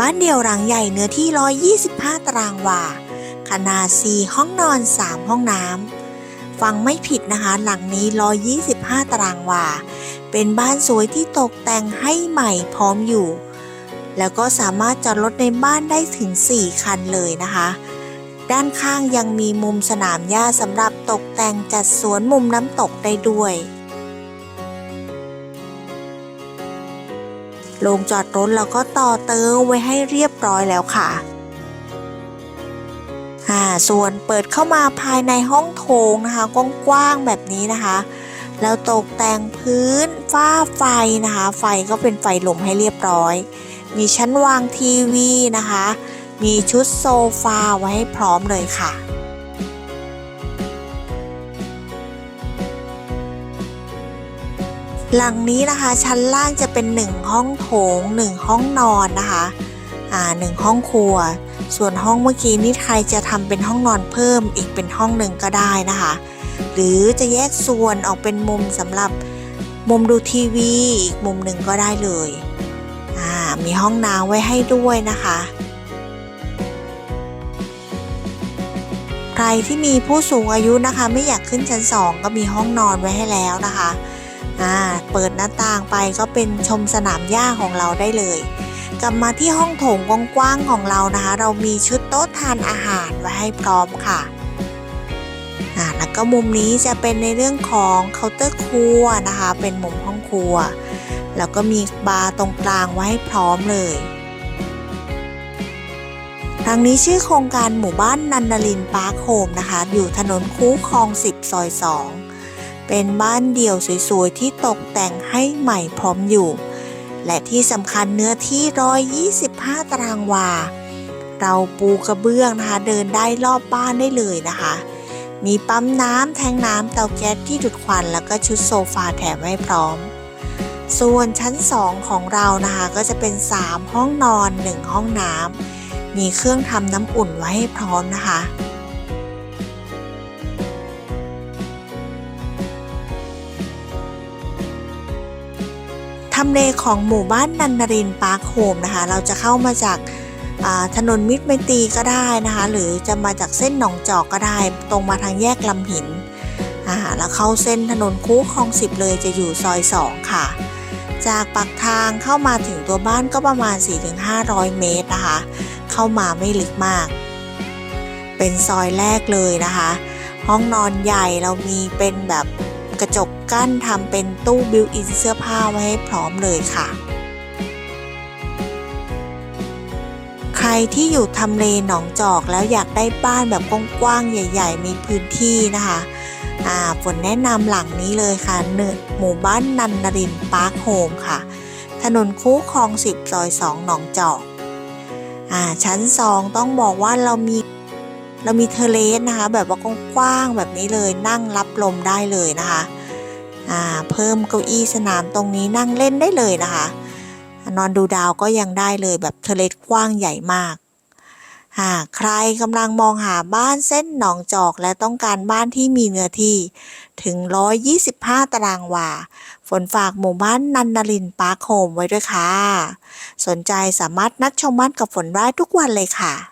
บ้านเดี่ยวหลังใหญ่เนื้อที่ 125 ตารางวา ขนาด 4 ห้องนอน 3 ห้องน้ำ ฟังไม่ผิดนะคะ หลังนี้ 125 ตารางวา เป็นบ้านสวยที่ตกแต่งให้ใหม่พร้อมอยู่ แล้วก็สามารถจอดรถในบ้านได้ถึง 4 คันเลยนะคะ ด้านข้างยังมีมุมสนามหญ้าสำหรับตกแต่งจัดสวนมุมน้ำตกได้ด้วย โรงจอดรถเราก็ต่อเติมไว้ให้เรียบร้อยแล้วค่ะอ่าส่วนเปิดเข้ามาภายในห้องโถงนะคะกว้างๆแบบนี้นะคะ แล้วตกแต่งพื้นฝ้าไฟนะคะ ไฟก็เป็นไฟลมให้เรียบร้อย มีชั้นวางทีวีนะคะ มีชุดโซฟาไว้ให้พร้อมเลยค่ะ หลังนี้นะคะชั้นล่างจะเป็น 1 ห้องโถง 1 ห้องนอนนะคะอ่าหนึ่งห้องครัว ส่วนห้องเมื่อกี้นี้ใครจะทำเป็นห้องนอนเพิ่มอีกเป็นห้องหนึ่งก็ได้นะคะ หรือจะแยกส่วนออกเป็นมุมสำหรับมุมดูทีวีอีกมุมหนึ่งก็ได้เลยอ่ามีห้องน้ำไว้ให้ด้วยนะคะใครที่มีผู้สูงอายุนะคะ ไม่อยากขึ้นชั้น 2 ก็มีห้องนอนไว้ให้แล้วนะคะ อ่าเปิดหน้าต่างไปก็เป็นชมสนามหญ้าของเราได้เลย กลับมาที่ห้องโถงกว้างๆของเรานะคะ เรามีชุดโต๊ะทานอาหารไว้ให้พร้อมค่ะอ่าแล้วก็มุมนี้จะเป็นในเรื่องของเคาน์เตอร์ครัวนะคะ เป็นมุมห้องครัว แล้วก็มีบาร์ตรงกลางไว้ให้พร้อมเลยทางนี้ชื่อโครงการหมู่บ้านนันนลินปาร์คโฮมนะคะ อยู่ถนนคูคลอง 10 ซอย 2 เป็นบ้านเดี่ยวสวยๆ ที่ตกแต่งให้ใหม่พร้อมอยู่ และที่สำคัญเนื้อที่ 125 ตารางวา เราปูกระเบื้องนะคะ เดินได้รอบบ้านได้เลยนะคะ มีปั๊มน้ำแทงน้ำเตาแก๊สที่ดูดควัน แล้วก็ชุดโซฟาแถมให้พร้อม ส่วนชั้น 2 ของเรานะคะ ก็จะเป็น 3 ห้องนอน 1 ห้องน้ำมีเครื่องทำน้ำอุ่นไว้ให้พร้อมนะคะำเลของหมู่บ้านนันนรินปาร์คโฮมนะคะ เราจะเข้ามาจากถนนมิตรไมตรีก็ได้นะคะ หรือจะมาจากเส้นหนองจอกก็ได้ ตรงมาทางแยกลำหินอ่าแล้วเข้าเส้นถนนคูคลองสิบเลยจะอยู่ซอย2ค่ะ จากปากทางเข้ามาถึงตัวบ้านก็ประมาณ 4-500 เมตรนะคะ เข้ามาไม่ลึกมาก เป็นซอยแรกเลยนะคะ ห้องนอนใหญ่เรามีเป็นแบบ กระจกกั้นทำเป็นตู้บิวอินเสื้อผ้าไว้ให้พร้อมเลยค่ะ ใครที่อยู่ทำเลหนองจอกแล้วอยากได้บ้านแบบกว้างๆใหญ่ ๆ มีพื้นที่นะคะอ่าฝนแนะนำหลังนี้เลยค่ะเนหมู่บ้านนันนรินปาร์คโฮมค่ะ ถนนคูคลอง 10 ซอย 2 หนองจอกอ่าชั้น 2 ต้องบอกว่าเรามี เรามีเทเลสนะคะ แบบว่ากว้างๆแบบนี้เลยนั่งรับลมได้เลยนะคะอ่าเพิ่มเก้าอี้สนามตรงนี้นั่งเล่นได้เลยนะคะ นอนดูดาวก็ยังได้เลยแบบเทเลสกว้างใหญ่มากหากใครกำลังมองหาบ้านเส้นหนองจอกและต้องการบ้านที่มีเนื้อที่ถึง 125 ตารางวา ฝนฝากหมู่บ้านนันนรินปาร์คโฮมไว้ด้วยค่ะ สนใจสามารถนัดชมบ้านกับฝนได้ทุกวันเลยค่ะ